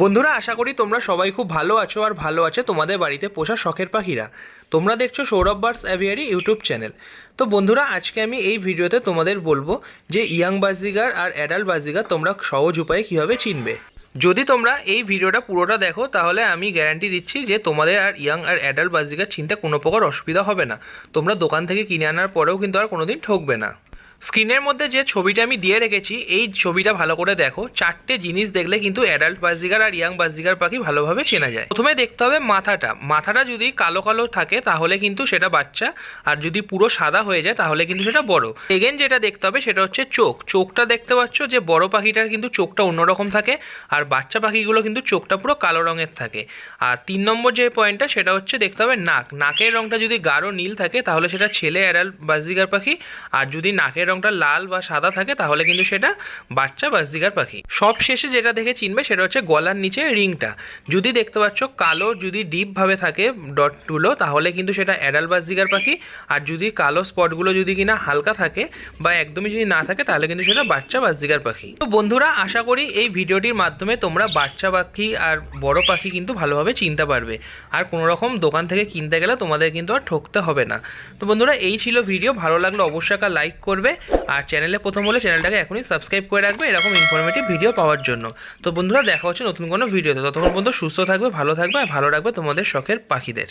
বন্ধুরা, আশা করি তোমরা সবাই খুব ভালো আছো আর ভালো আছে তোমাদের বাড়িতে পোষা শখের পাখিরা। তোমরা দেখছ Sourav birds aviary YouTube channel. তো বন্ধুরা, আজকে আমি এই ভিডিওতে তোমাদের বলব যে ইয়াং বাজিগার আর অ্যাডাল্ট বাজিগার তোমরা সহজ উপায়ে কীভাবে চিনবে। যদি তোমরা এই ভিডিওটা পুরোটা দেখো, তাহলে আমি গ্যারান্টি দিচ্ছি যে তোমাদের আর ইয়াং আর অ্যাডাল্ট বাজিগার চিনতে কোনো প্রকার অসুবিধা হবে না। তোমরা দোকান থেকে কিনে আনার পরেও কিন্তু আর কোনোদিন ঠকবে না। স্ক্রিনের মধ্যে যে ছবিটা আমি দিয়ে রেখেছি, এই ছবিটা ভালো করে দেখো। চারটে জিনিস দেখলে কিন্তু অ্যাডাল্ট বাজিগার আর ইয়াং বাজিগার পাখি ভালোভাবে চেনা যায়। প্রথমে দেখতে হবে মাথাটা। মাথাটা যদি কালো কালো থাকে, তাহলে কিন্তু সেটা বাচ্চা। আর যদি পুরো সাদা হয়ে যায়, তাহলে কিন্তু সেটা বড়। এগেন যেটা দেখতে হবে, সেটা হচ্ছে চোখ। চোখটা দেখতে পাচ্ছ যে বড় পাখিটার কিন্তু চোখটা অন্যরকম থাকে, আর বাচ্চা পাখিগুলো কিন্তু চোখটা পুরো কালো রঙের থাকে। আর তিন নম্বর যে পয়েন্টটা সেটা হচ্ছে দেখতে হবে নাক। নাকের রঙটা যদি গাঢ় নীল থাকে, তাহলে সেটা ছেলে অ্যাডাল্ট বাজিগার পাখি। আর যদি নাকের রঙটা লাল বা সাদা থাকে, তাহলে কিন্তু সেটা বাচ্চা বাজিগার পাখি। সব শেষে যেটা দেখে চিনবে সেটা হচ্ছে গলার নিচে রিংটা। যদি দেখতে পাচ্ছ কালো, যদি ডিপভাবে থাকে ডটগুলো তাহলে কিন্তু সেটা অ্যাডাল্ট বাজিগার পাখি। আর যদি কালো স্পটগুলো যদি কিনা হালকা থাকে বা একদমই যদি না থাকে, তাহলে কিন্তু সেটা বাচ্চা বাজিগার পাখি। তো বন্ধুরা, আশা করি এই ভিডিওটির মাধ্যমে তোমরা বাচ্চা পাখি আর বড় পাখি কিন্তু ভালোভাবে চিনতে পারবে। আর কোনো রকম দোকান থেকে কিনতে গেলে তোমাদের কিন্তু আর ঠকতে হবে না। তো বন্ধুরা, এই ছিল ভিডিও। ভালো লাগলে অবশ্যই লাইক করবে। আর চ্যানেলে প্রথম হলে চ্যানেলটাকে এখনই সাবস্ক্রাইব করে রাখবে, এরকম ইনফরমেটিভ ভিডিও পাওয়ার জন্য। তো বন্ধুরা, দেখা হচ্ছে নতুন কোনো ভিডিওতে ততক্ষণ পর্যন্ত সুস্থ থাকবে, ভালো থাকবে আর ভালো রাখবে তোমাদের শখের পাখিদের।